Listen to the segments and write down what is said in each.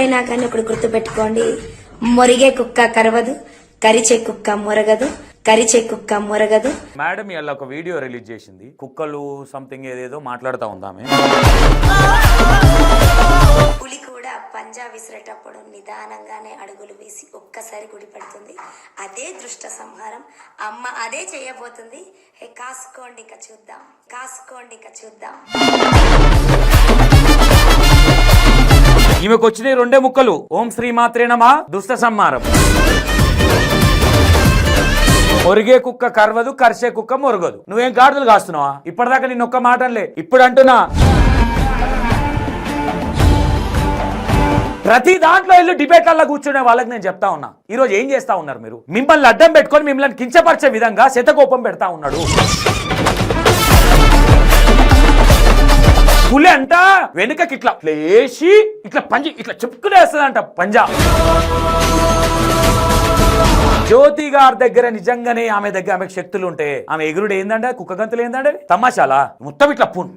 ఎప్పుడైనా కానీ ఇప్పుడు గుర్తుపెట్టుకోండి. మొరిగే కుక్క కరవదు కరిచే కుక్క మొరగదు కరిచే కుక్క మొరగదు. మేడం ఇవాళ ఒక వీడియో రిలీజ్ చేసింది. కుక్కలు సంథింగ్ ఏదేదో మాట్లాడుతూ ఉందామే. పులి కూడా పంజా విసిరేటప్పుడు నిదానంగానే అడుగులు వేసి ఒక్కసారి గుడి పడుతుంది. అదే దృష్ట సంహారం. అమ్మ అదే చేయబోతుంది. హే కాసుకోండి ఇక చూద్దాం. కాసుకోండి ఇక చూద్దాం. ఈమెకు వచ్చినాయి రెండే ముక్కలు. ఓం శ్రీ మాత్రేనమా దుష్ట సంహారం. ఒరిగే కుక్క కరవదు కరిసే కుక్క మొరగదు. నువ్వేం గాడులు కాస్తున్నావా? ఇప్పటిదాకా నేను ఒక్క మాటలే ఇప్పుడు అంటున్నా ప్రతి దాంట్లో వెళ్ళి డిబేట్లలో కూర్చునే వాళ్ళకి నేను చెప్తా ఉన్నా. ఈ రోజు ఏం చేస్తా ఉన్నారు మీరు? మిమ్మల్ని అడ్డం పెట్టుకొని మిమ్మల్ని కించపరిచే విధంగా శతకోపం పెడతా ఉన్నాడు. పులి అంట వెనుకకి ఇట్లా లేచి ఇట్లా పంజి ఇట్లా చెప్పుకునేస్తుందంట పంజా. జ్యోతి గారి దగ్గర నిజంగానే ఆమె దగ్గర ఆమెకు శక్తులు ఉంటే ఆమె ఎగురుడు ఏందంటే కుక్క గంతులు ఏందంటే తమాషాలా? మొత్తం ఇట్లా పున్.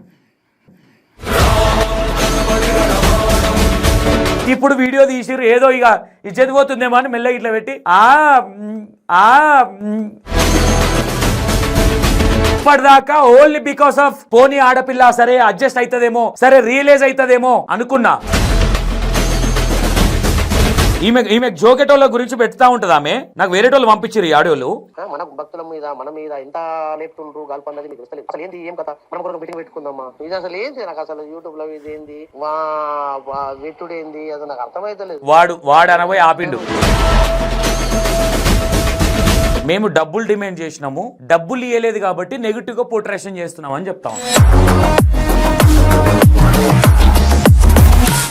ఇప్పుడు వీడియో తీసిరు ఏదో ఇక ఇది చదిపోతుందేమో అని మెల్లగా ఇట్లా పెట్టి ఆ ఆ ఇప్పటిదాకా ఓన్లీ బికాస్ ఆఫ్ పోనీ ఆడపిల్ల సరే అడ్జస్ట్ అవుతుందేమో సరే రియలైజ్ అవుతుందేమో అనుకున్నా. ఈమె ఈమె జోకెటోళ్ళ గురించి పెడతా ఉంటది ఆమె? నాకు వేరేటోళ్ళు పంపించారు ఈ ఆడియోలు. మన భక్తుల మీద మన మీద ఎంత లేపుతుండ్రు గల్పన్నది మీకు తెలుస్తలేదు అసలు ఏంది ఏం కథ? మనం కూడా మీటింగ్ పెట్టుకుందామా? ఇది అసలు ఏంది నాకు అసలు యూట్యూబ్లో ఇది ఏంది? వా వా వెట్టుడు ఏంది అది నాకు అర్థమైతలేదు. వాడు వాడు అనబోయి ఆపిండు. మేము డబ్బులు డిమాండ్ చేసినాము. డబ్బులు ఇవ్వలేదు కాబట్టి నెగిటివ్గా పోట్రేషన్ చేస్తున్నాం అని చెప్తాం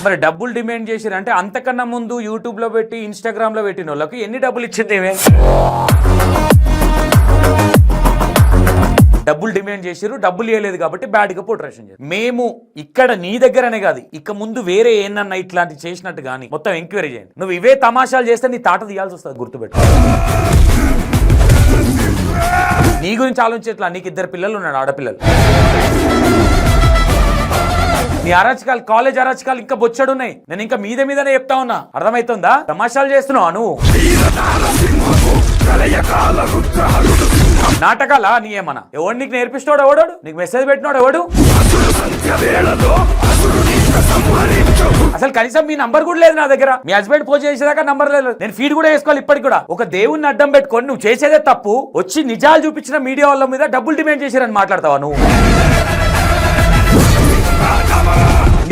మరి డబ్బులు డిమాండ్ చేసిరంటే అంతకన్నా ముందు యూట్యూబ్లో పెట్టి ఇన్స్టాగ్రామ్లో పెట్టిన వాళ్ళకి ఎన్ని డబ్బులు ఇచ్చింది ఏమే డబ్బులు డిమాండ్ చేసిరు డబ్బులు ఇవ్వలేదు కాబట్టి బ్యాడ్గా పోట్రేషన్ చేశారు మేము ఇక్కడ నీ దగ్గరనే కాదు ఇక ముందు వేరే ఏనన్నా ఇట్లాంటి చేసినట్టు కానీ మొత్తం ఎంక్వైరీ చేయండి. నువ్వు ఇవే తమాషాలు చేస్తే నీ తాట తీయాల్సి వస్తుంది గుర్తుపెట్టు నీ గురించి ఆలోచించట్లా నీకు ఇద్దరు పిల్లలు ఉన్నాడు ఆడపిల్లలు. నీ అరాచకాలు కాలేజ్ అరాచకాలు ఇంకా బొచ్చడు ఉన్నాయి నేను ఇంకా మీద మీదనే చెప్తా ఉన్నా. అర్థమవుతుందా తమాషాలు చేస్తున్నావా నువ్వు? నాటకాలా నీ ఏమన్నా? ఎవడు నీకు నేర్పిస్తాడు ఎవడాడు? నీకు మెసేజ్ పెట్టినాడు? ఎవడు? అసలు కనీసం మీ నంబర్ కూడా లేదు నా దగ్గర. మీ హస్బెండ్ పోజ్ చేసేదాకా నంబర్ లేదు. నేను ఫీడ్ కూడా వేసుకోవాలి ఇప్పటికి కూడా. ఒక దేవుణ్ణి అడ్డం పెట్టుకొని నువ్వు చేసేదే తప్పు వచ్చి నిజాలు చూపించిన మీడియా వాళ్ళ మీద డబ్బులు డిమాండ్ చేశారని మాట్లాడతావా నువ్వు?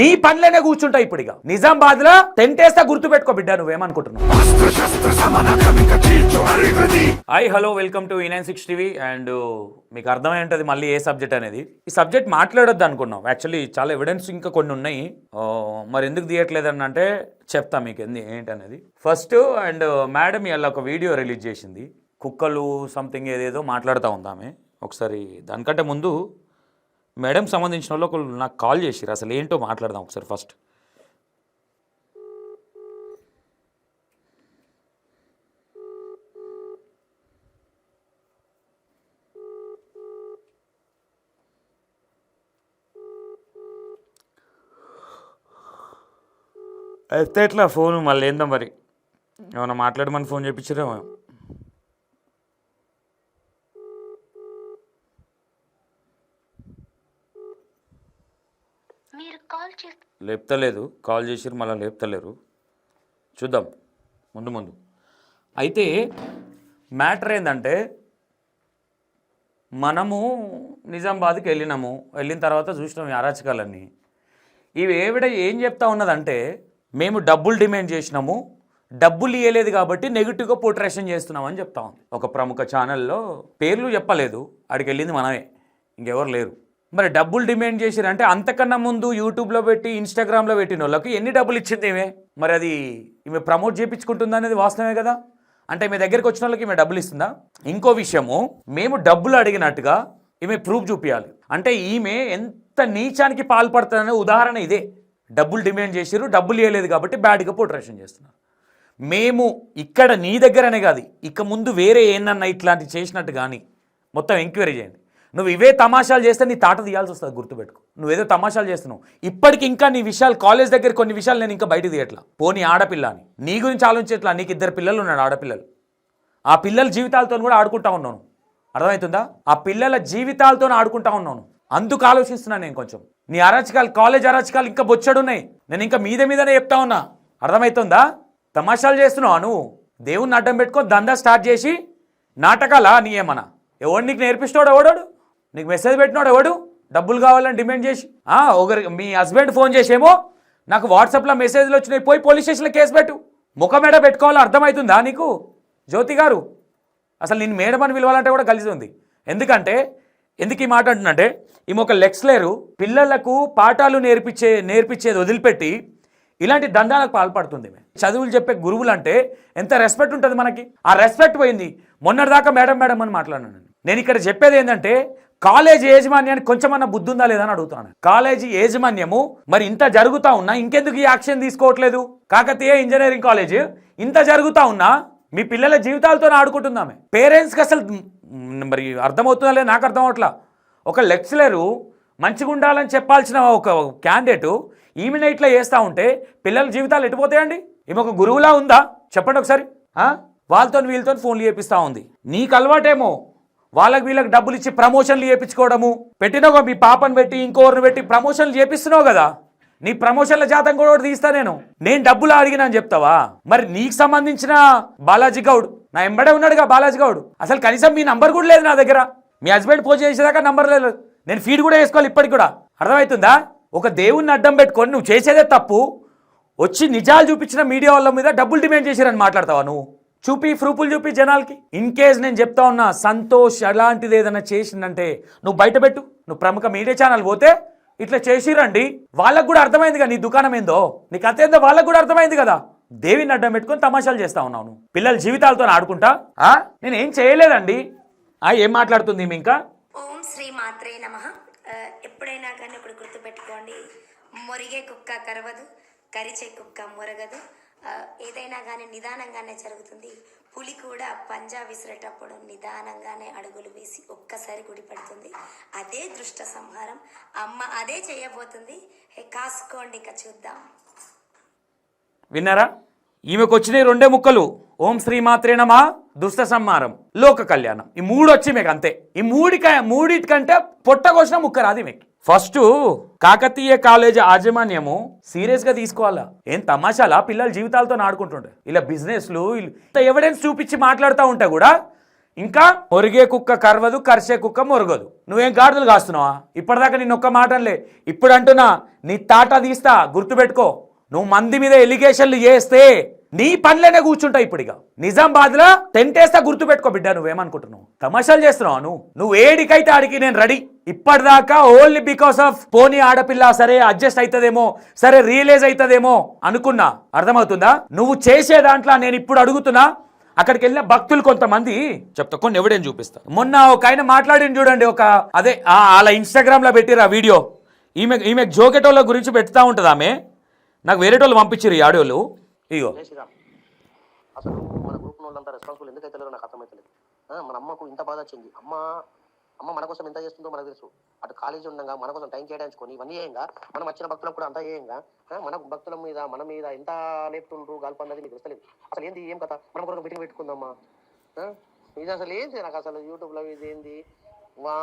నీ పనులనే కూర్చుంటా ఇప్పుడు ఇక. నిజామాబాద్లో టెంట్ గుర్తు పెట్టుకో బిడ్డ నువ్వేమనుకుంటున్నావు hi hello welcome to nine six TV and మీకు అర్థమై ఉంటుంది మళ్ళీ ఏ సబ్జెక్ట్ అనేది. ఈ సబ్జెక్ట్ మాట్లాడొద్దు అనుకున్నాం యాక్చువల్లీ చాలా ఎవిడెన్స్ ఇంకా కొన్ని ఉన్నాయి. Uh, మరి ఎందుకు తీయట్లేదని అంటే చెప్తా మీకు ఎందు ఏంటనేది. ఫస్ట్ అండ్ మేడం ఇవాళ ఒక వీడియో రిలీజ్ చేసింది. కుక్కలు సంథింగ్ ఏదేదో మాట్లాడుతూ ఉందామె. ఒకసారి దానికంటే ముందు మేడం సంబంధించిన వాళ్ళు ఒకళ్ళు నాకు కాల్ చేసిరు అసలు ఏంటో మాట్లాడదాం ఒకసారి ఫస్ట్. అయితే ఎట్లా ఫోన్? మళ్ళీ ఏందో మరి. ఏమైనా మాట్లాడమని ఫోన్ చేయించారేమో మీరు కాల్ చేస్తే లేపుతలేదు. కాల్ చేసిరు మళ్ళీ లేపుతలేరు. చూద్దాం. ముందు ముందు. అయితే మ్యాటర్ ఏంటంటే మనము నిజామాబాద్కి వెళ్ళినాము. వెళ్ళిన తర్వాత చూసినాం ఈ అరాచకాలన్నీ. ఇవి ఏవిడ ఏం చెప్తా ఉన్నదంటే మేము డబ్బులు డిమాండ్ చేసినాము. డబ్బులు ఇవ్వలేదు కాబట్టి నెగిటివ్గా పోట్రేషన్ చేస్తున్నామని చెప్తా ఉంది. ఒక ప్రముఖ ఛానల్లో పేర్లు చెప్పలేదు. ఆడికి వెళ్ళింది మనమే. ఇంకెవరు లేరు. మరి డబ్బులు డిమాండ్ చేసిరంటే అంతకన్నా ముందు యూట్యూబ్లో పెట్టి ఇన్స్టాగ్రామ్లో పెట్టిన వాళ్ళకి ఎన్ని డబ్బులు ఇచ్చింది ఈమె? మరి అది ఈమె ప్రమోట్ చేయించుకుంటుందా అనేది వాస్తవమే కదా? అంటే మీ దగ్గరికి వచ్చిన వాళ్ళకి ఈమె డబ్బులు ఇస్తుందా? ఇంకో విషయము మేము డబ్బులు అడిగినట్టుగా ఈమె ప్రూఫ్ చూపించాలి అంటే ఈమె ఎంత నీచానికి పాల్పడుతుందనే ఉదాహరణ ఇదే. డబ్బులు డిమాండ్ చేసిరు డబ్బులు ఇవ్వలేదు కాబట్టి బ్యాడ్గా పోట్రేషన్ చేస్తున్నారు. మేము ఇక్కడ నీ దగ్గరనే కాదు ఇక ముందు వేరే ఏందన్నా ఇట్లాంటివి చేసినట్టు కానీ మొత్తం ఎంక్వైరీ చేయండి. నువ్వు ఇవే తమాషాలు చేస్తే నీ తాట తీయాల్సి వస్తుంది గుర్తుపెట్టుకో. నువ్వేదో తమాషాలు చేస్తున్నావు. ఇప్పటికి ఇంకా నీ విషయాలు కాలేజ్ దగ్గర కొన్ని విషయాలు నేను ఇంకా బయట తీయట్లా. పోనీ ఆడపిల్ల అని నీ గురించి ఆలోచించట్లా నీకు ఇద్దరు పిల్లలు ఉన్నాడు ఆడపిల్లలు. ఆ పిల్లల జీవితాలతో కూడా ఆడుకుంటా ఉన్నాను. అర్థమవుతుందా ఆ పిల్లల జీవితాలతో ఆడుకుంటా ఉన్నాను. అందుకు ఆలోచిస్తున్నాను నేను కొంచెం. నీ అరాచకాలు కాలేజ్ అరాచకాలు ఇంకా బొచ్చడున్నాయి. నేను ఇంకా మీద మీదనే చెప్తా ఉన్నా. అర్థమవుతుందా తమాషాలు చేస్తున్నావు నువ్వు? దేవుణ్ణి అడ్డం పెట్టుకో దందా స్టార్ట్ చేసి నాటకాలా నీ ఏమన్నా? ఎవడు నీకు నేర్పిస్తాడు ఎవడాడు? నీకు మెసేజ్ పెట్టినాడు ఎవడు? డబ్బులు కావాలని డిమాండ్ చేసి. ఒకరి మీ హస్బెండ్ ఫోన్ చేసేమో? నాకు వాట్సాప్లో మెసేజ్లు వచ్చినాయి పోయి పోలీస్ స్టేషన్లో కేసు పెట్టు. ముఖమేడ పెట్టుకోవాలో అర్థమవుతుందా నీకు? జ్యోతి గారు అసలు నేను మేడం అని పిలవాలంటే కూడా కలిసి ఉంది. ఎందుకంటే ఎందుకు ఈ మాట అంటున్నంటే ఈమె ఒక లెక్స్లేరు పిల్లలకు పాఠాలు నేర్పించే నేర్పించేది వదిలిపెట్టి ఇలాంటి దండాలకు పాల్పడుతుంది చదువులు చెప్పే గురువులు అంటే ఎంత రెస్పెక్ట్ ఉంటుంది మనకి? ఆ రెస్పెక్ట్ పోయింది. మొన్నటిదాకా మేడం మేడం అని మాట్లాడినాను నేను ఇక్కడ చెప్పేది ఏంటంటే కాలేజ్ యాజమాన్యానికి కొంచెమన్నా బుద్ధి ఉందా లేదా అని అడుగుతున్నాను. కాలేజీ యాజమాన్యము మరి ఇంత జరుగుతా ఉన్నా ఇంకెందుకు ఈ యాక్షన్ తీసుకోవట్లేదు? కాకతీయ ఇంజనీరింగ్ కాలేజ్ ఇంత జరుగుతా ఉన్నా మీ పిల్లల జీవితాలతో ఆడుకుంటుందామే. పేరెంట్స్కి అసలు మరి అర్థమవుతుందా లేదా? నాకు అర్థం అవట్లా. ఒక లెక్చరరు మంచిగా ఉండాలని చెప్పాల్సిన ఒక క్యాండిడేట్ ఈమెన ఇట్లా చేస్తూ ఉంటే పిల్లల జీవితాలు ఎటుపోతాయండి ఈమె ఒక గురువులా ఉందా? చెప్పండి ఒకసారి. వాళ్ళతో వీళ్ళతో ఫోన్లు చేపిస్తూ ఉంది. నీకు అలవాటేమో వాళ్ళకి వీళ్ళకి డబ్బులు ఇచ్చి ప్రమోషన్లు చేయించుకోవడము. పెట్టినావు మీ పాపను పెట్టి ఇంకోరిని పెట్టి ప్రమోషన్లు చేపిస్తున్నావు కదా. నీ ప్రమోషన్ల జాతం కూడా ఒకటి తీస్తా నేను. నేను డబ్బులు అడిగినా అని చెప్తావా? మరి నీకు సంబంధించిన బాలాజీ గౌడ్ నా ఎంబడే ఉన్నాడుగా బాలాజీ గౌడ్. అసలు కనీసం మీ నంబర్ కూడా లేదు నా దగ్గర. మీ హస్బెండ్ పోజ్ చేసేదాకా నంబర్ లేదు. నేను ఫీడ్ కూడా వేసుకోవాలి ఇప్పటికి కూడా. అర్థమవుతుందా? ఒక దేవుణ్ణి అడ్డం పెట్టుకొని నువ్వు చేసేదే తప్పు. వచ్చి నిజాలు చూపించిన మీడియా వాళ్ళ మీద డబ్బులు డిమాండ్ చేశారని మాట్లాడతావా నువ్వు? చూపి ప్రూఫ్లు చూపి జనాలకి. ఇన్ కేస్ నేను చెప్తా ఉన్నా సంతోష్ అలాంటిది ఏదైనా చేసిందంటే నువ్వు బయటపెట్టు నువ్వు ప్రముఖ మీడియా ఛానల్ పోతే ఇట్లా చేసిరండి. వాళ్ళకు కూడా అర్థమైంది కదా నీ దుకాణం ఏందో. నీకు అతేందో వాళ్ళకు కూడా అర్థమైంది కదా. దేవిని అడ్డం పెట్టుకొని తమాషాలు చేస్తా ఉన్నావు పిల్లల జీవితాలతో ఆడుకుంటా? ఆ? నేను ఏం చేయలేదండి. ఆ ఏం మాట్లాడుతుంది ఇంకా? ఓం శ్రీ మాత్రే నమ. ఎప్పుడైనా కానీ ఒకటి గుర్తుపెట్టుకోండి. మొరిగే కుక్క కరవదు కరిచే కుక్క మురగదు. ఏదైనా కానీ నిదానంగానే జరుగుతుంది. పులి కూడా పంజా విసిరేటప్పుడు నిదానంగానే అడుగులు వేసి ఒక్కసారి గుడి పడుతుంది. అదే దృష్ట సంహారం. అమ్మ అదే చేయబోతుంది. కాసుకోండి ఇక చూద్దాం. విన్నారా? ఈమెకు వచ్చినాయి రెండే ముక్కలు. ఓం శ్రీ దుష్ట సంహారం. లోక కళ్యాణం. ఈ మూడు వచ్చి మీకు అంతే ఈ మూడిక మూడిటికంటే పొట్టకొచ్చిన ముక్క రాదు మీకు ఫస్ట్ కాకతీయ కాలేజ్ యాజమాన్యము సీరియస్గా తీసుకోవాలా? ఏం తమాషాలా? పిల్లల జీవితాలతో ఆడుకుంటుండే ఇలా బిజినెస్లు ఇంత ఎవిడెన్స్ చూపించి మాట్లాడుతూ ఉంటే కూడా ఇంకా మొరిగే కుక్క కరవదు కరిసే కుక్క మొరగదు. నువ్వేం గాడిదలు కాస్తున్నావా? ఇప్పటిదాకా నేను ఒక్క మాటలే ఇప్పుడు అంటున్నా నీ తాట తీస్తా గుర్తుపెట్టుకో. నువ్వు మంది మీద ఎలిగేషన్లు చేస్తే నీ పనిలోనే కూర్చుంటా ఇప్పుడు ఇక నిజామాబాద్లో టెంట్ వేస్తా గుర్తుపెట్టుకో బిడ్డ నువ్వేమనుకుంటున్నావు? తమాషాలు చేస్తున్నావు నువ్వు? నువ్వు ఏడికైతే ఆడికి నేను రెడీ. ఇప్పటిదాకా ఓన్లీ బికాస్ ఆఫ్ పోనీ ఆడపిల్ల సరే అడ్జస్ట్ అవుతుందేమో సరే రియలైజ్ అవుతుందేమో అనుకున్నా. అర్థమవుతుందా? నువ్వు చేసే దాంట్లో నేను ఇప్పుడు అడుగుతున్నా అక్కడికి వెళ్ళిన భక్తులు కొంతమంది చెప్తా కొన్ని ఎవడేం చూపిస్తా. మొన్న ఒక ఆయన మాట్లాడిన చూడండి ఒక అదే ఆ, అలా ఇన్స్టాగ్రామ్లో పెట్టిరు ఆ వీడియో. ఈమె ఈమె జోకెటోళ్ళ గురించి పెడతా ఉంటుంది ఆమె. నాకు వేరేటోళ్ళు పంపించారు ఈ ఆడియోలు. ఇగో. అసలు మన గ్రూప్ వాళ్ళంతా రెస్పాన్సిబుల్ ఎందుకు అవుతలేరో నాకు అర్థమవుతలేదు ఆ, మన అమ్మకు ఇంత బాధ వచ్చింది. అమ్మ అమ్మ మన కోసం ఎంత చేస్తుందో మనకు తెలుసు. అటు కాలేజీ ఉండగా మన కోసం టైం కేటాయించుకొని ఇవన్నీ చేయంగా. మనం వచ్చిన భక్తులకు కూడా అంతా ఆ, మన భక్తుల మీద మన మీద ఎంత లేపుతుండ్రు గాల్పన్నది మీకు తెలుస్తలేదు. అసలు ఏంది ఏం కథ? మనం కూడా మీటింగ్ పెట్టుకుందామా? ఇది అసలు ఏంటి నాకు అసలు? యూట్యూబ్లో ఇది ఏంది? వా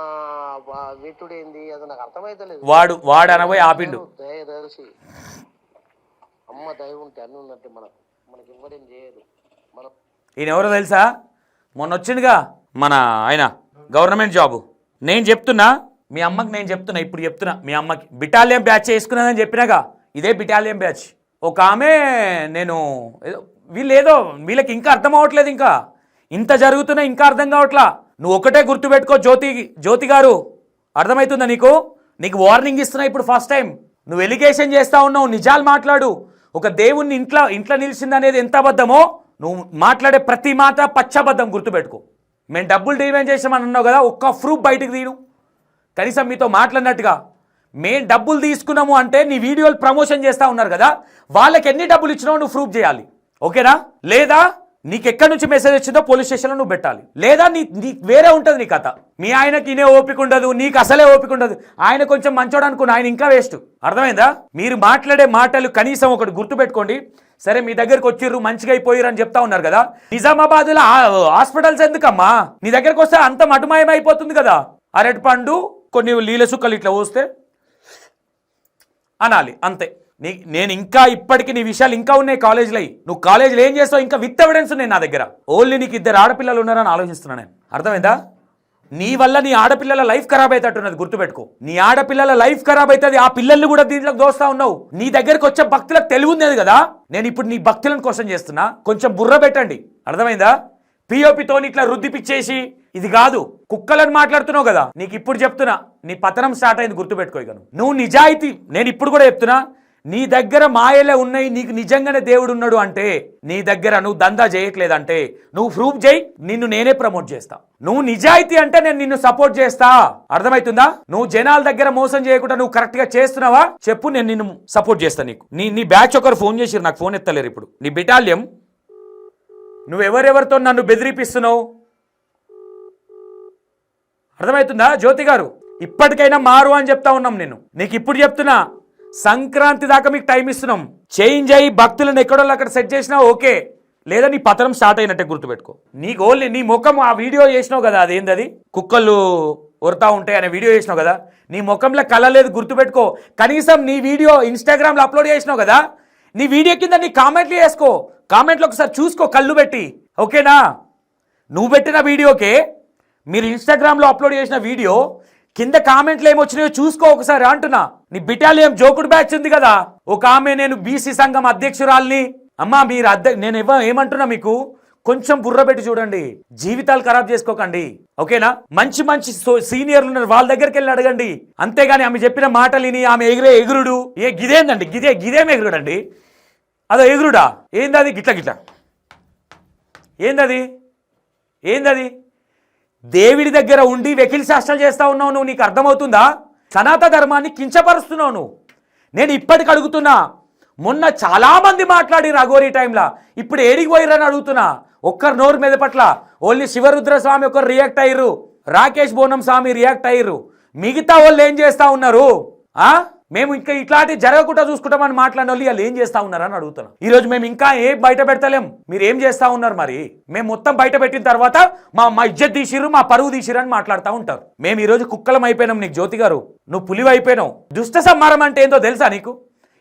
ఏంది? అది నాకు అర్థమైతలేదు. వాడు వాడు అనబోయి ఆపిండు. దయచి అమ్మ దయ ఉంటే అన్ని ఉన్నట్టు మనకు. మనకి చేయదు మనం ఈయన ఎవరో తెలుసా? మొన్న వచ్చిందిగా మన ఆయన గవర్నమెంట్ జాబు. నేను చెప్తున్నా మీ అమ్మకి నేను చెప్తున్నా ఇప్పుడు చెప్తున్నా. మీ అమ్మకి బిటాలియం బ్యాచ్ చేసుకున్నానని చెప్పినాగా. ఇదే బిటాలియం బ్యాచ్. ఒక ఆమె నేను వీళ్ళు ఏదో వీళ్ళకి ఇంకా అర్థం అవ్వట్లేదు ఇంకా. ఇంత జరుగుతున్నా ఇంకా అర్థం కావట్లా. నువ్వు ఒకటే గుర్తుపెట్టుకో జ్యోతి జ్యోతి గారు. అర్థమవుతుందా నీకు? నీకు వార్నింగ్ ఇస్తున్నా ఇప్పుడు ఫస్ట్ టైం నువ్వు ఎలిగేషన్ చేస్తా ఉన్నావు నిజాలు మాట్లాడు. ఒక దేవుణ్ణి ఇంట్లో ఇంట్లో నిలిచింది అనేది ఎంత అబద్ధమో నువ్వు మాట్లాడే ప్రతి మాట పచ్చబద్ధం గుర్తుపెట్టుకో. మేము డబ్బులు డిమాండ్ చేసామని అన్నావు కదా ఒక్క ప్రూఫ్ బయటకు తీను కనీసం మీతో మాట్లాడినట్టుగా మేము డబ్బులు తీసుకున్నాము అంటే నీ వీడియోలు ప్రమోషన్ చేస్తూ ఉన్నారు కదా వాళ్ళకి ఎన్ని డబ్బులు ఇచ్చినావు నువ్వు ప్రూఫ్ చేయాలి. ఓకేనా? లేదా నీకు ఎక్కడి నుంచి మెసేజ్ వచ్చిందో పోలీస్ స్టేషన్లో నువ్వు పెట్టాలి. లేదా నీ నీ వేరే ఉంటుంది నీ కథ. మీ ఆయనకి ఇనే ఓపిక ఉండదు నీకు అసలే ఓపిక ఉండదు. ఆయన కొంచెం మంచోడు అనుకున్న ఆయన ఇంకా వేస్ట్ అర్థమైందా? మీరు మాట్లాడే మాటలు కనీసం ఒకటి గుర్తుపెట్టుకోండి. సరే మీ దగ్గరకు వచ్చిర్రు మంచిగా అయిపోయారు అని చెప్తా ఉన్నారు కదా. నిజామాబాద్లో హాస్పిటల్స్ ఎందుకమ్మా? నీ దగ్గరకు వస్తే అంత మటుమాయం అయిపోతుంది కదా. అరటి పండు కొన్ని నీళ్ళ సుక్కలు ఇట్లా పోస్తే అనాలి అంతే. నీ నేను ఇంకా ఇప్పటికి నీ విషయాలు ఇంకా ఉన్నాయి కాలేజీలో. నువ్వు కాలేజీలో ఏం చేస్తావు? ఇంకా విత్ ఎవిడెన్స్ ఉన్నాయి నా దగ్గర. ఓన్లీ నీకు ఇద్దరు ఆడపిల్లలు ఉన్నారని ఆలోచిస్తున్నాను నేను. అర్థమైందా? నీ వల్ల నీ ఆడపిల్లల లైఫ్ ఖరాబ్ అవుతున్నది గుర్తుపెట్టుకో. నీ ఆడపిల్లల లైఫ్ ఖరాబ్ అవుతుంది ఆ పిల్లల్ని కూడా దీంట్లోకి దోస్తా ఉన్నావు. నీ దగ్గరికి వచ్చే భక్తులకు తెలివి ఉంది కదా? నేను ఇప్పుడు నీ భక్తులను క్వశ్చన్ చేస్తున్నా. కొంచెం బుర్ర పెట్టండి. అర్థమైందా? పిఓపితో ఇట్లా రుద్ది పిచ్చేసి ఇది కాదు. కుక్కలను మాట్లాడుతున్నావు కదా? నీకు ఇప్పుడు చెప్తున్నా. నీ పతనం స్టార్ట్ అయింది గుర్తుపెట్టుకో ఇక నువ్వు. నువ్వు నిజాయితీ. నేను ఇప్పుడు కూడా చెప్తున్నా. నీ దగ్గర మాయలే ఉన్నాయి నీకు నిజంగానే దేవుడు ఉన్నాడు అంటే నీ దగ్గర నువ్వు దందా చేయట్లేదంటే నువ్వు ప్రూఫ్ చేయి నిన్ను నేనే ప్రమోట్ చేస్తా. నువ్వు నిజాయితీ అంటే నేను నిన్ను సపోర్ట్ చేస్తా. అర్థమవుతుందా నువ్వు జనాల దగ్గర మోసం చేయకుండా నువ్వు కరెక్ట్గా చేస్తున్నావా? చెప్పు నేను నిన్ను సపోర్ట్ చేస్తా నీకు. నీ నీ బ్యాచ్ ఒకరు ఫోన్ చేసిరు నాకు ఫోన్ ఎత్తలేరు ఇప్పుడు. నీ బిటాలియం నువ్వు ఎవరెవరితో నన్ను బెదిరిపిస్తున్నావు? అర్థమవుతుందా జ్యోతి గారు ఇప్పటికైనా మారు అని చెప్తా ఉన్నాం నేను. నీకు ఇప్పుడు చెప్తున్నా సంక్రాంతి దాకా మీకు టైం ఇస్తున్నాం. చేంజ్ అయ్యి భక్తులను ఎక్కడో అక్కడ సెట్ చేసినా ఓకే. లేదా నీ పతనం స్టార్ట్ అయినట్టే గుర్తుపెట్టుకో. నీకు ఓన్లీ నీ ముఖం ఆ వీడియో చేసినావు కదా అదేంది అది కుక్కలు ఉరతా ఉంటాయి అనే వీడియో చేసినావు కదా నీ ముఖంలో కళ లేదు గుర్తుపెట్టుకో. కనీసం నీ వీడియో ఇన్స్టాగ్రామ్లో అప్లోడ్ చేసినావు కదా నీ వీడియో కింద నీ కామెంట్లు చేసుకో కామెంట్లు ఒకసారి చూసుకో కళ్ళు పెట్టి. ఓకేనా నువ్వు పెట్టిన వీడియోకే మీరు ఇన్స్టాగ్రామ్లో అప్లోడ్ చేసిన వీడియో కింద కామెంట్లు ఏమొచ్చినాయో చూసుకో ఒకసారి అంటున్నా. నీ బిటాలియం జోకుడు బ్యాచ్ ఉంది కదా. ఒక ఆమె నేను బీసీ సంఘం అధ్యక్షురాల్ని. అమ్మా మీరు అధ్య నేను ఇవ్వ ఏమంటున్నా మీకు? కొంచెం బుర్ర పెట్టి చూడండి. జీవితాలు ఖరాబ్ చేసుకోకండి. ఓకేనా? మంచి మంచి సో- సీనియర్లు ఉన్నారు. వాళ్ళ దగ్గరికి వెళ్ళి అడగండి. అంతేగాని ఆమె చెప్పిన మాటలిని ఆమె ఎగిరే ఎగురుడు. ఏ గిదేందండి? గిదే గిదేం ఎగురుడండి? అదో ఎగురుడా? ఏందది? గిట్ల గిట్ల. ఏందది? ఏందది? దేవుడి దగ్గర ఉండి వెకిల్ శాస్త్రాలు చేస్తా ఉన్నావు నువ్వు నీకు అర్థమవుతుందా? సనాతన ధర్మాన్ని కించపరుస్తున్నావు నువ్వు. నేను ఇప్పటికి అడుగుతున్నా మొన్న చాలామంది మాట్లాడి మాట్లాడిరు టైంలో. ఇప్పుడు ఏడికి పోయిరని అడుగుతున్నా. ఒక్కరు నోరు మీద పట్ల ఓన్లీ శివరుద్ర స్వామి ఒకరు రియాక్ట్ అయ్యారు రాకేష్ బోనం స్వామి రియాక్ట్ అయ్యారు మిగతా వాళ్ళు ఏం చేస్తా ఉన్నారు? ఆ? మేము ఇంకా ఇట్లాంటి జరగకుండా చూసుకుంటామని మాట్లాడిన వాళ్ళు వాళ్ళు ఏం చేస్తా ఉన్నారని అడుగుతున్నాం. ఈ రోజు మేము ఇంకా ఏం బయట పెడతలేం. మీరు ఏం చేస్తా ఉన్నారు మరి? మేము మొత్తం బయట పెట్టిన తర్వాత మా మా ఇజ్జత్ మా పరువు తీసిరు అని మాట్లాడుతూ ఉంటారు. మేము ఈ రోజు కుక్కలం అయిపోయినాం నీకు జ్యోతి గారు. నువ్వు పులివి అయిపోయినావు దుష్ట సంహారం అంటే ఏందో తెలుసా నీకు?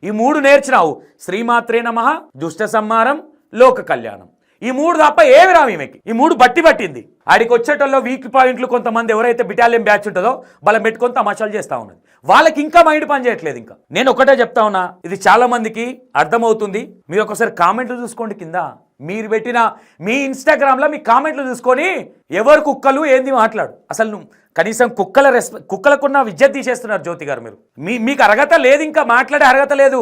ఈ మూడు నేర్చినావు. శ్రీమాత్రే నమ. దుష్ట సంహారం లోక కళ్యాణం. ఈ మూడు తప్ప ఏమి రావు ఈమెకి. ఈ మూడు బట్టి పట్టింది. ఆడికి వచ్చేటల్లో వీక్ పాయింట్లు కొంతమంది ఎవరైతే బిటాలియన్ బ్యాచ్ ఉంటుందో వాళ్ళని పెట్టుకొని తమాషాలు చేస్తా ఉన్నది. వాళ్ళకి ఇంకా మైండ్ పని చేయట్లేదు ఇంకా. నేను ఒకటే చెప్తా ఉన్నా ఇది చాలా మందికి అర్థమవుతుంది. మీరు ఒకసారి కామెంట్లు చూసుకోండి కింద. మీరు పెట్టిన మీ ఇన్స్టాగ్రామ్లో మీ కామెంట్లు చూసుకొని ఎవరు కుక్కలు ఏంది మాట్లాడు. అసలు నువ్వు కనీసం కుక్కల రెస్పె కుక్కలకున్న విద్య తీసేస్తున్నారు జ్యోతి గారు మీరు. మీ మీకు అర్హత లేదు ఇంకా మాట్లాడే అర్హత లేదు.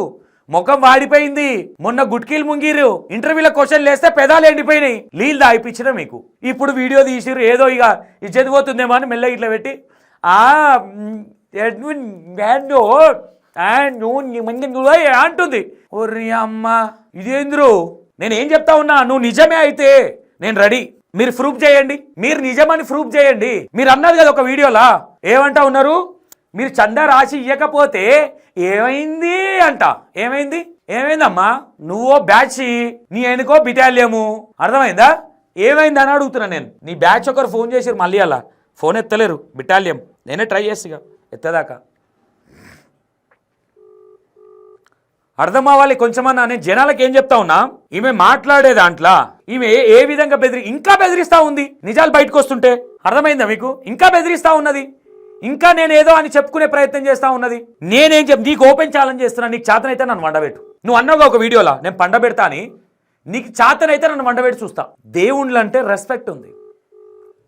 ముఖం వాడిపోయింది. మొన్న గుట్కీలు ముంగిరు ఇంటర్వ్యూలో క్వశ్చన్ లేస్తే పెదాలు ఎండిపోయినాయి. నీళ్ళు దాయిపించిన మీకు. ఇప్పుడు వీడియో తీసిరు ఏదో ఇక ఇది పోతుందేమో అని మెల్ల ఇట్లా పెట్టి ఆ నువ్వు అంటుంది. ఒర్రి అమ్మ ఇదేంద్రు? నేను ఏం చెప్తా ఉన్నా? నువ్వు నిజమే అయితే నేను రెడీ. మీరు ప్రూఫ్ చేయండి. మీరు నిజమని ప్రూఫ్ చేయండి. మీరు అన్నారు కదా ఒక వీడియోలా. ఏమంటా ఉన్నారు? మీరు చందా రాసి ఇవ్వకపోతే ఏమైంది అంట. ఏమైంది? ఏమైందమ్మా? నువ్వో బ్యాచ్ నీ ఆయనకో బిటాలియము. అర్థమైందా? ఏమైంది అని అడుగుతున్నా నేను. నీ బ్యాచ్ ఒకరు ఫోన్ చేసిరు మళ్ళీ అలా. ఫోన్ ఎత్తలేరు బిటాలియం. నేనే ట్రై చేస్తా ఎత్తదాకా. అర్థం అవ్వాలి కొంచెమన్నా? నేను జనాలకు ఏం చెప్తా ఉన్నా? ఈమె మాట్లాడే దాంట్లో. ఈమె ఏ- ఏ విధంగా బెదిరి ఇంకా బెదిరిస్తా ఉంది. నిజాలు బయటకు వస్తుంటే అర్థమైందా మీకు? ఇంకా బెదిరిస్తా ఉన్నది. ఇంకా నేనేదో అని చెప్పుకునే ప్రయత్నం చేస్తా ఉన్నది. నేనేం చెప్ నీకు ఓపెన్ ఛాలెంజ్ చేస్తున్నా నీకు చేతనైతే నన్ను వండబెట్టు. నువ్వు అన్నావు ఒక వీడియోలా నేను పండబెడతా అని. నీకు చేతనైతే నన్ను వండబెట్టి చూస్తా. దేవుళ్ళు అంటే రెస్పెక్ట్ ఉంది.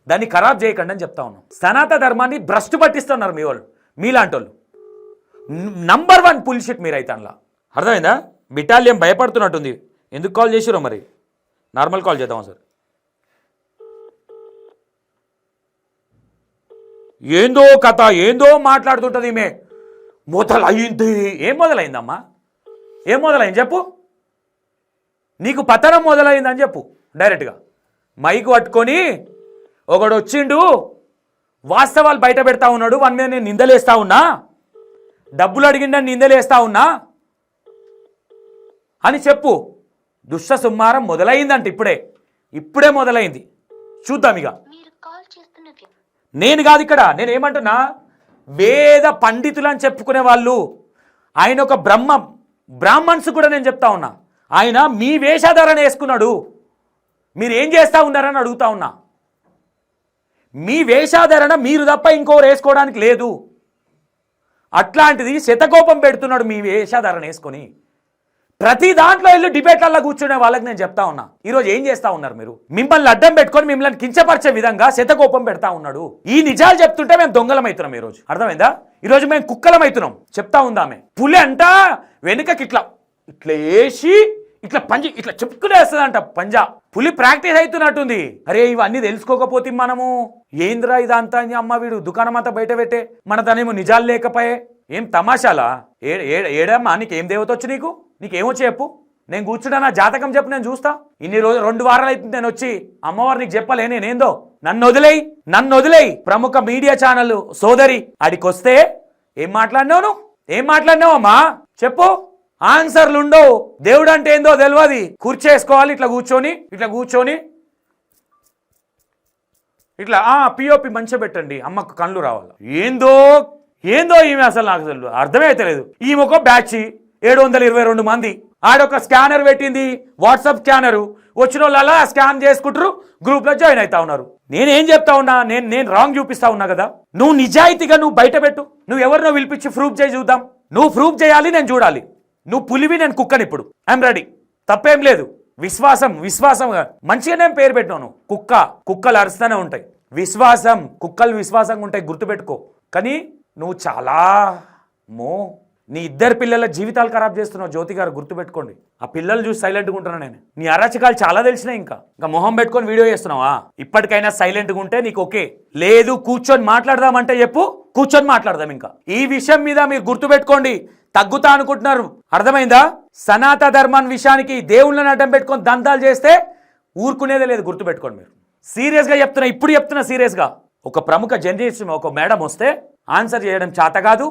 దాన్ని ఖరాబ్ చేయకండి అని చెప్తా ఉన్నాం. సనాత ధర్మాన్ని భ్రష్టు పట్టిస్తున్నారు మీ వాళ్ళు మీలాంటి వాళ్ళు నంబర్ వన్ పుల్షిట్ మీరైతే అందులో అర్థమైందా? బిటాలియం భయపడుతున్నట్టుంది. ఎందుకు కాల్ చేసిరో మరి? నార్మల్ కాల్ చేద్దాం సార్? ఏందో కథ ఏందో మాట్లాడుతుంటుంది ఈమె. మొదలైంది ఏం మొదలైందమ్మా? ఏం మొదలైంది చెప్పు. నీకు పతనం మొదలైందని చెప్పు డైరెక్ట్గా. మైక్ పట్టుకొని ఒకడు వచ్చిండు వాస్తవాలు బయట పెడతా ఉన్నాడు వాని మీద నేను నిందలేస్తా ఉన్నా? డబ్బులు అడిగిండని నిందలేస్తా ఉన్నా? అని చెప్పు. దుష్ట సుమ్మారం మొదలైందంట ఇప్పుడే. ఇప్పుడే మొదలైంది. చూద్దాం ఇక మీరు కాల్ చేస్తున్న వ్య- నేను కాదు ఇక్కడ నేను ఏమంటున్నా? వేద పండితులు అని చెప్పుకునే వాళ్ళు ఆయన ఒక బ్రహ్మ. బ్రాహ్మణ్స్ కూడా నేను చెప్తా ఉన్నా. ఆయన మీ వేషధారణ వేసుకున్నాడు. మీరు ఏం చేస్తా ఉన్నారని అడుగుతా ఉన్నా. మీ వేషాధరణ మీరు తప్ప ఇంకోరు వేసుకోవడానికి లేదు. అట్లాంటిది శతకోపం పెడుతున్నాడు మీ వేషాధరణ వేసుకొని. ప్రతి దాంట్లో వెళ్ళి డిబేట్లలో కూర్చునే వాళ్ళకి నేను చెప్తా ఉన్నా. ఈరోజు ఏం చేస్తా ఉన్నారు మీరు? మిమ్మల్ని అడ్డం పెట్టుకొని మిమ్మల్ని కించపరిచే విధంగా శతకోపం పెడతా ఉన్నాడు. ఈ నిజాలు చెప్తుంటే మేము దొంగలం అవుతున్నాం ఈరోజు. అర్థమైందా? ఈరోజు మేము కుక్కలమవుతున్నాం చెప్తా ఉందామే పులి అంట వెనుకకి ఇట్లా ఇట్లా వేసి ఇట్లా పంజి ఇట్లా చెప్పుకునేస్తుందంట పంజా. పులి ప్రాక్టీస్ అవుతున్నట్టుంది. అరే ఇవన్నీ తెలుసుకోకపోతే మనము ఏంద్రా ఇదంతా అని అమ్మ వీడు దుకాణం అంతా బయట పెట్టే? మన తనేమో నిజాలు లేకపోయే. ఏం తమాషాలా? ఏడమ్మా నీకు ఏడమ్మా దేవత వచ్చి నీకు? నీకేమొచ్చి చెప్పు. నేను కూర్చుంటా నా జాతకం చెప్పు నేను చూస్తా. ఇన్ని రోజు రెండు వారాలు అయితే నేను వచ్చి అమ్మవారు నీకు చెప్పలే నేనేందో? నన్ను వదిలేయి నన్ను వదిలేయి. ప్రముఖ మీడియా ఛానల్ సోదరి అడికొస్తే ఏం మాట్లాడినావు నువ్వు? ఏం మాట్లాడినావు అమ్మా? చెప్పు. ఆన్సర్లు ఉండవు. దేవుడు అంటే ఏందో తెలియదు కూర్చేసుకోవాలి ఇట్లా కూర్చొని ఇట్లా కూర్చొని. ఇట్లా ఆ పిఓపి మంచిగా పెట్టండి. అమ్మకు కళ్ళు రావాలి. ఏందో? ఏందో ఈమె అసలు నాకు అసలు అర్థమే అవుతలేదు ఈమె ఒక బ్యాచి. ఏడు వందల ఇరవై రెండు మంది. ఆడొక స్కానర్ పెట్టింది. WhatsApp scanner. వచ్చిన వాళ్ళలా స్కాన్ చేసుకుంటారు గ్రూప్లో జాయిన్ అవుతా ఉన్నారు. నేనేం చెప్తా ఉన్నా నేను నేను రాంగ్ చూపిస్తా ఉన్నా కదా. నువ్వు నిజాయితీగా నువ్వు బయట పెట్టు. నువ్వు ఎవరినో పిలిపించి ప్రూఫ్ చేయి చూద్దాం. నువ్వు ప్రూఫ్ చేయాలి నేను చూడాలి. నువ్వు పులివి నేను కుక్కని ఇప్పుడు ఐఎమ్ రెడీ. తప్పేం లేదు. విశ్వాసం విశ్వాసం. మంచిగా నేను పేరు పెట్టినాను కుక్క కుక్కలు అరుస్తూనే ఉంటాయి. విశ్వాసం కుక్కలు విశ్వాసంగా ఉంటాయి గుర్తుపెట్టుకో. కానీ నువ్వు చాలా మో నీ ఇద్దరు పిల్లల జీవితాలు ఖరాబ్ చేస్తున్నావు. జ్యోతి గారు గుర్తుపెట్టుకోండి. ఆ పిల్లలు చూసి సైలెంట్గా ఉంటున్నా నేను. నీ అరాచకాలు చాలా తెలిసినాయి ఇంకా. ఇంకా మొహం పెట్టుకొని వీడియో చేస్తున్నావా? ఇప్పటికైనా సైలెంట్గా ఉంటే నీకు ఓకే. లేదు కూర్చొని మాట్లాడదామంటే చెప్పు కూర్చొని మాట్లాడదాం ఇంకా. ఈ విషయం మీద మీరు గుర్తుపెట్టుకోండి. తగ్గుతా అనుకుంటున్నారు. అర్థమైందా? సనాత ధర్మాన్ విషయానికి దేవుళ్ళని అడ్డం పెట్టుకొని దంతాలు చేస్తే ఊరుకునేదే లేదు గుర్తుపెట్టుకోండి మీరు. సీరియస్గా చెప్తున్నా ఇప్పుడు చెప్తున్నా సీరియస్గా ఒక ప్రముఖ జర్నలిస్ట్ ఒక మేడం వస్తే ఆన్సర్ చేయడం చేత కాదు.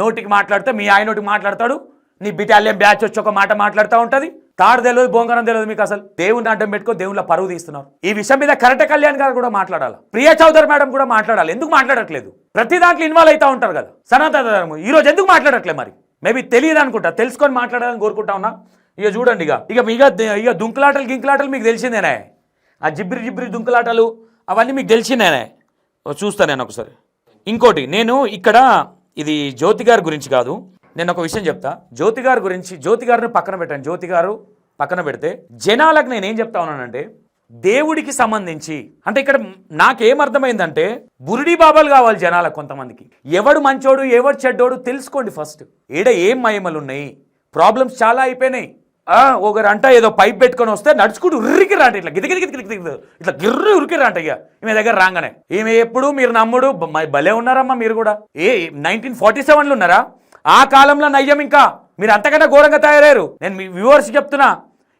నోటికి మాట్లాడితే మీ ఆయన నోటికి మాట్లాడతాడు నీ బిటాలియన్ బ్యాచ్ వచ్చి ఒక మాట మాట్లాడుతూ ఉంటుంది. తాడు తెలియదు బొంగరం తెలియదు మీకు అసలు. దేవుని అడ్డం పెట్టుకో దేవుళ్ళ పరువు తీస్తున్నారు. ఈ విషయం మీద కరెక్ట్ కళ్యాణ్ గారు కూడా మాట్లాడాలి? ప్రియా చౌదరి మేడం కూడా మాట్లాడాలి? ఎందుకు మాట్లాడట్లేదు? ప్రతి దాంట్లో ఇన్వాల్వ్ అవుతా ఉంటారు కదా. సనాతన ధర్మం. ఈ రోజు ఎందుకు మాట్లాడట్లేదు మరి? మేబీ తెలియదు అనుకుంటా. తెలుసుకొని మాట్లాడాలని కోరుకుంటా ఉన్నా. ఇక చూడండి ఇక. ఇక ఇక ఇక దుంకులాటలు గింకులాటలు మీకు తెలిసిందేనే ఆ జిబ్రి జిబ్రి దుంకులాటలు అవన్నీ మీకు తెలిసిందేనే ఓ చూస్తా నేను ఒకసారి. ఇంకోటి నేను ఇక్కడ ఇది జ్యోతి గారి గురించి కాదు. నేను ఒక విషయం చెప్తా. జ్యోతి గారి గురించి జ్యోతి గారిని పక్కన పెట్టాను జ్యోతి గారు పక్కన పెడితే జనాలకు నేను ఏం చెప్తా ఉన్నానంటే దేవుడికి సంబంధించి అంటే ఇక్కడ నాకేమర్థమైందంటే బురిడి బాబాలు కావాలి జనాలకు కొంతమందికి. ఎవడు మంచోడు ఎవడు చెడ్డోడు తెలుసుకోండి ఫస్ట్. ఈడ ఏం మహిమలు ఉన్నాయి ప్రాబ్లమ్స్ చాలా అయిపోయినాయి. ఒకరు అంట ఏదో పైప్ పెట్టుకొని వస్తే నడుచుకుంటూ ఉరికి రాంట ఇట్లా గిది గిది గిది ఇట్లా గిర్రు ఉరికి రాంట ఇక. ఈమె దగ్గర రాగానే ఈమె ఎప్పుడు మీరు నమ్ముడు? భలే ఉన్నారమ్మా మీరు కూడా. ఏ నైన్టీన్ ఫార్టీ సెవెన్లో ఉన్నారా? ఆ కాలంలో నయ్యం ఇంకా మీరు అంతకన్నా ఘోరంగా తయారయ్యారు. నేను మీ వ్యూవర్స్ చెప్తున్నా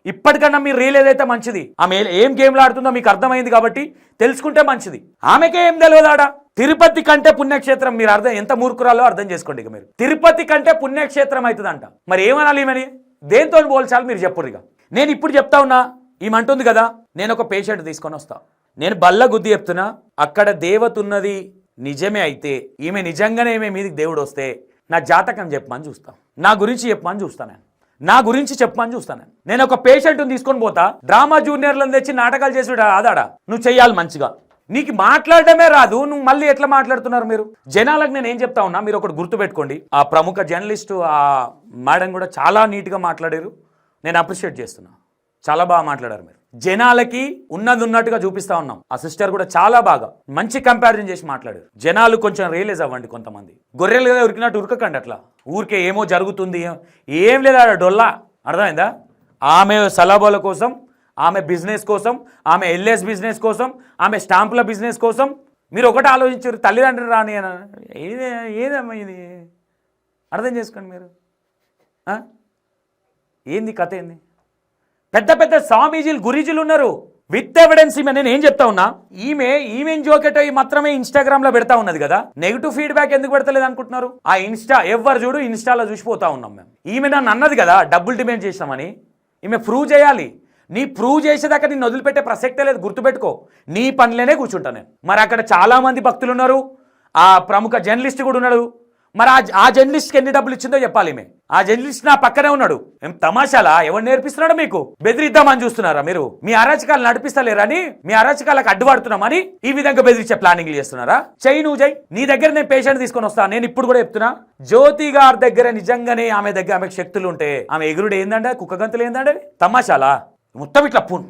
ఇప్పటికన్నా మీరు రీల్ ఏదైతే మంచిది ఆమె ఏం గేమ్లు ఆడుతుందో మీకు అర్థమైంది కాబట్టి తెలుసుకుంటే మంచిది. ఆమెకే ఏం తెలియదాడా తిరుపతి కంటే పుణ్యక్షేత్రం మీరు అర్థం ఎంత మూర్ఖురాలో అర్థం చేసుకోండి ఇక మీరు. తిరుపతి కంటే పుణ్యక్షేత్రం అవుతుందంట. మరి ఏమనాలి ఈమెని? దేంతో పోల్చాలి మీరు చెప్పురు ఇక నేను ఇప్పుడు చెప్తా ఉన్నా ఈమంటుంది కదా నేను ఒక పేషెంట్ తీసుకొని వస్తా. నేను బల్ల గుద్ది చెప్తున్నా అక్కడ దేవత ఉన్నది నిజమే అయితే ఈమె నిజంగానే ఈమె మీదకి దేవుడు వస్తే నా జాతకం చెప్పమని చూస్తాం. నా గురించి చెప్పమని చూస్తాను నా గురించి చెప్పమని చూస్తాను నేను. ఒక పేషెంట్ని తీసుకొని పోతా డ్రామా జూనియర్లను తెచ్చి నాటకాలు చేసి ఆదాడా? నువ్వు చెయ్యాలి మంచిగా. నీకు మాట్లాడడమే రాదు నువ్వు మళ్ళీ ఎట్లా మాట్లాడుతున్నారు మీరు? జనాలకు నేను ఏం చెప్తా ఉన్నా మీరు ఒకటి గుర్తుపెట్టుకోండి. ఆ ప్రముఖ జర్నలిస్టు ఆ మేడం కూడా చాలా నీట్గా మాట్లాడారు. నేను అప్రిషియేట్ చేస్తున్నా. చాలా బాగా మాట్లాడారు మీరు. జనాలకి ఉన్నది ఉన్నట్టుగా చూపిస్తా ఉన్నాం. ఆ సిస్టర్ కూడా చాలా బాగా మంచి కంపారిజన్ చేసి మాట్లాడారు. జనాలు కొంచెం రియలైజ్ అవ్వండి కొంతమంది. గొర్రెలు కదా ఉరికినట్టు ఉరకకండి అట్లా. ఊరికే ఏమో జరుగుతుంది ఏం లేదా ఆడ డొల్లా. అర్థమైందా? ఆమె సలాబాల కోసం ఆమె బిజినెస్ కోసం ఆమె ఎల్ఎస్ బిజినెస్ కోసం ఆమె స్టాంపుల బిజినెస్ కోసం మీరు ఒకటి ఆలోచించారు తల్లిదండ్రులు రాని ఏదే ఏదమ్మా ఇది? అర్థం చేసుకోండి మీరు. ఏంది కథ ఏంది? పెద్ద పెద్ద స్వామీజీలు గురీజీలు ఉన్నారు. విత్ ఎవిడెన్స్ ఈమె నేను ఏం చెప్తా ఉన్నా? ఈమె ఈమె జోకెట్ మాత్రమే ఇన్స్టాగ్రామ్లో పెడతా ఉన్నది కదా. నెగిటివ్ ఫీడ్బ్యాక్ ఎందుకు పెడతలేదు అనుకుంటున్నారు? ఆ ఇన్స్టా ఎవరు చూడు ఇన్స్టాలో చూసిపోతా ఉన్నాం మేము. ఈమె నన్ను అన్నది కదా డబ్బులు డిమాండ్ చేసామని ఈమె ప్రూవ్ చేయాలి. నీ ప్రూవ్ చేసేదాకా నిన్ను వదిలిపెట్టే ప్రసక్తే లేదు గుర్తుపెట్టుకో. నీ పనిలోనే కూర్చుంటా నేను. మరి అక్కడ చాలామంది భక్తులు ఉన్నారు. ఆ ప్రముఖ జర్నలిస్ట్ కూడా ఉన్నాడు. మరి ఆ జర్నలిస్ట్కి ఎన్ని డబ్బులు ఇచ్చిందో చెప్పాలి మే ఆ జర్నలిస్ట్ నా పక్కనే ఉన్నాడు. ఏం తమాషాలా? ఎవరు నేర్పిస్తున్నాడు మీకు? బెదిరిద్దామని చూస్తున్నారా మీరు? మీ అరాచకాలు నడిపిస్తలేరని మీ అరాచకాలకు అడ్డుపడుతున్నామని ఈ విధంగా బెదిరించే ప్లానింగ్ చేస్తున్నారా? చెయ్యి నువ్వు చెయ్యి నీ దగ్గర నేను పేషెంట్ తీసుకొని వస్తా నేను ఇప్పుడు కూడా చెప్తున్నా. జ్యోతి గారి దగ్గర నిజంగానే ఆమె దగ్గర ఆమెకు శక్తులు ఉంటే ఆమె ఎగురుడు ఏందంటే కుక్క గంతులు ఏందంటే? తమాషాలా? మొత్తం ఇట్లా పూన్.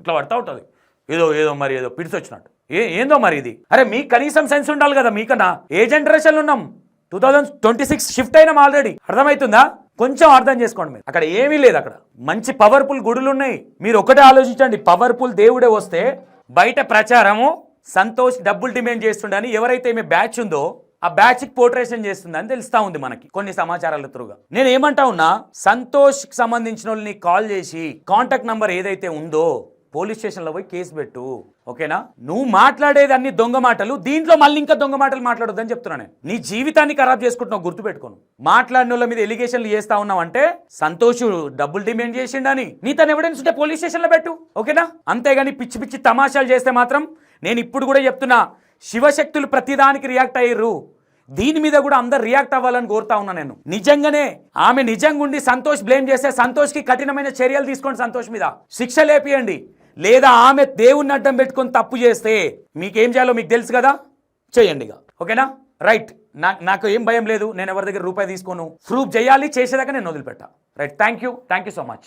ఇట్లా పడతా ఉంటుంది. ఏదో ఏదో మరి ఏదో పిడిచి వచ్చినట్టు. ఏ ఏందో మరి ఇది? అరే మీకు కనీసం సెన్స్ ఉండాలి కదా మీకన్నా. ఏ జనరేషన్లో ఉన్నాం? Two thousand twenty six shift అయినాం ఆల్రెడీ అర్థమవుతుందా కొంచెం అర్థం చేసుకోండి మీరు. అక్కడ ఏమీ లేదు అక్కడ. మంచి పవర్ఫుల్ గుడులు ఉన్నాయి. మీరు ఒకటే ఆలోచించండి. పవర్ఫుల్ దేవుడే వస్తే బయట ప్రచారము సంతోష్ డబ్బులు డిమాండ్ చేస్తుండని ఎవరైతే మీ బ్యాచ్ ఉందో ఆ బ్యాచ్ పోర్ట్రేషన్ పోర్ట్రేషన్ చేస్తుందని తెలుస్తా ఉంది మనకి కొన్ని సమాచారాల త్రూగా. నేను ఏమంటా ఉన్నా సంతోష్కి సంబంధించిన వాళ్ళని కాల్ చేసి కాంటాక్ట్ నంబర్ ఏదైతే ఉందో పోలీస్ స్టేషన్లో పోయి కేసు పెట్టు. ఓకేనా? నువ్వు మాట్లాడేది అన్ని దొంగ మాటలు దీంట్లో మళ్ళీ ఇంకా దొంగ మాటలు మాట్లాడొద్దని చెప్తున్నా నేను. నీ జీవితాన్ని ఖరాబ్ చేసుకుంటున్నావు గుర్తుపెట్టుకోను. మాట్లాడిన వాళ్ళ మీద ఎలిగేషన్లు చేస్తా ఉన్నావు అంటే సంతోష్ డబ్బులు డిమాండ్ చేసిండని. నీ తన ఎవిడెన్స్ ఉంటే పోలీస్ స్టేషన్లో పెట్టు. ఓకేనా? అంతేగాని పిచ్చి పిచ్చి తమాషాలు చేస్తే మాత్రం నేను ఇప్పుడు కూడా చెప్తున్నా శివశక్తులు ప్రతిదానికి రియాక్ట్ అయ్యారు దీని మీద కూడా అందరు రియాక్ట్ అవ్వాలని కోరుతా ఉన్నా నేను. నిజంగానే ఆమె నిజంగా ఉండి సంతోష్ బ్లేమ్ చేస్తే సంతోష్కి కఠినమైన చర్యలు తీసుకోండి సంతోష్ మీద. శిక్ష లేపియండి. లేదా ఆమె దేవుణ్ణి అడ్డం పెట్టుకొని తప్పు చేస్తే మీకేం చేయాలో మీకు తెలుసు కదా? చేయండి ఇక. ఓకేనా? రైట్. నా నాకు ఏం భయం లేదు. నేను ఎవరి దగ్గర రూపాయి తీసుకోను. ప్రూఫ్ చేయాలి చేసేదాకా నేను వదిలిపెట్టా. Right. Thank you thank you so much.